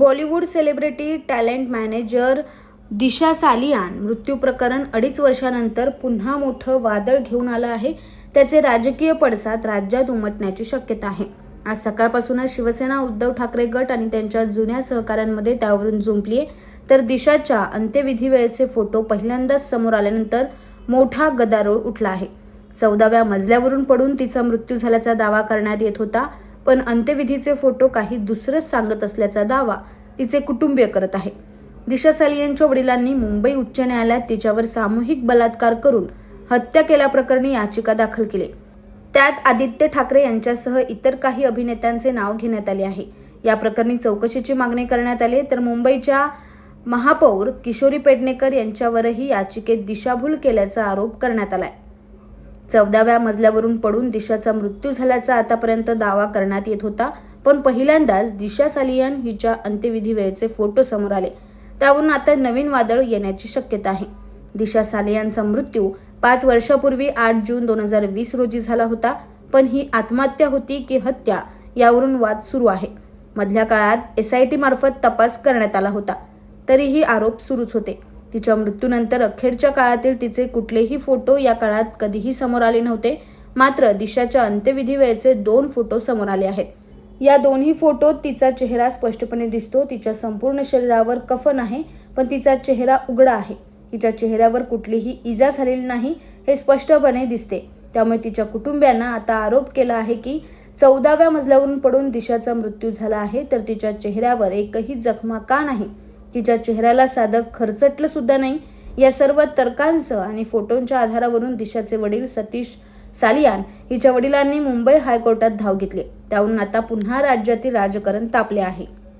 Bollywood celebrity talent manager Disha Salian मृत्यू प्रकरण अडीच वर्षानंतर पुन्हा मोठं वादळ घेऊन आलं आहे. त्याचे राजकीय पडसाद राज्यात उमटण्याची शक्यता आहे. आज सकाळपासूनच शिवसेना उद्धव ठाकरे गट आणि त्यांच्या जुन्या सहकाऱ्यांमध्ये त्यावरून जुंपली आहे तर दिशाच्या अंत्यविधी वेळेचे फोटो पहिल्यांदाच समोर आल्यानंतर मोठा गदारोळ उठला आहे. चौदाव्या मजल्यावरून पडून तिचा मृत्यू झाल्याचा दावा करण्यात येत होता. पण अंत्यविधीचे फोटो काही दुसरंच सांगत असल्याचा दावा तिचे कुटुंबीय करत आहे. दिशा सालियनच्या वडिलांनी मुंबई उच्च न्यायालयात तिच्यावर सामूहिक बलात्कार करून हत्या केल्याप्रकरणी याचिका दाखल केली. त्यात आदित्य ठाकरे यांच्यासह इतर काही अभिनेत्यांचे नाव घेण्यात आले आहे. या प्रकरणी चौकशीची मागणी करण्यात आली तर मुंबईच्या महापौर किशोरी पेडणेकर यांच्यावरही याचिकेत दिशाभूल केल्याचा आरोप करण्यात आलाय. चौदाव्या मजल्यावरून पडून दिशाचा मृत्यू झाल्याचा आतापर्यंत दावा करण्यात येत होता. पण पहिल्यांदाच दिशा सालियान हिच्या अंत्यविधी वेळेचे फोटो समोर आले. त्यावरून आता नवीन वादळ येण्याची शक्यता आहे. दिशा सालियांचा मृत्यू पाच वर्षापूर्वी आठ जून दोन हजार वीस रोजी झाला होता पण ही आत्महत्या होती की हत्या यावरून वाद सुरू आहे. मधल्या काळात एसआयटी मार्फत तपास करण्यात आला होता. तरीही आरोप सुरूच होते. तिच्या मृत्यूनंतर अखेरच्या काळातील तिचे कुठलेही फोटो या काळात कधीही समोर आले नव्हते. मात्र दिशाच्या अंत्यविधी वेळेचे दोन फोटो समोर आले आहेत. या दोन्ही फोटोत तिचा चेहरा स्पष्टपणे दिसतो. तिच्या संपूर्ण शरीरावर कफन आहे पण तिचा चेहरा उघडा आहे. तिच्या चेहऱ्यावर कुठलीही इजा झालेली नाही हे स्पष्टपणे दिसते. त्यामुळे तिच्या कुटुंबियांना आता आरोप केला आहे की चौदाव्या मजल्यावरून पडून दिशाचा मृत्यू झाला आहे तर तिच्या चेहऱ्यावर एकही जखमा का नाही? तिच्या चेहऱ्याला साधं खरचटलं सुद्धा नाही. या सर्व तर्कांसह आणि फोटोंच्या आधारावरून दिशाचे वडील सतीश सालियान हिच्या वडिलांनी मुंबई हायकोर्टात धाव घेतली. त्याहून आता पुन्हा राज्यातील राजकारण तापले आहे.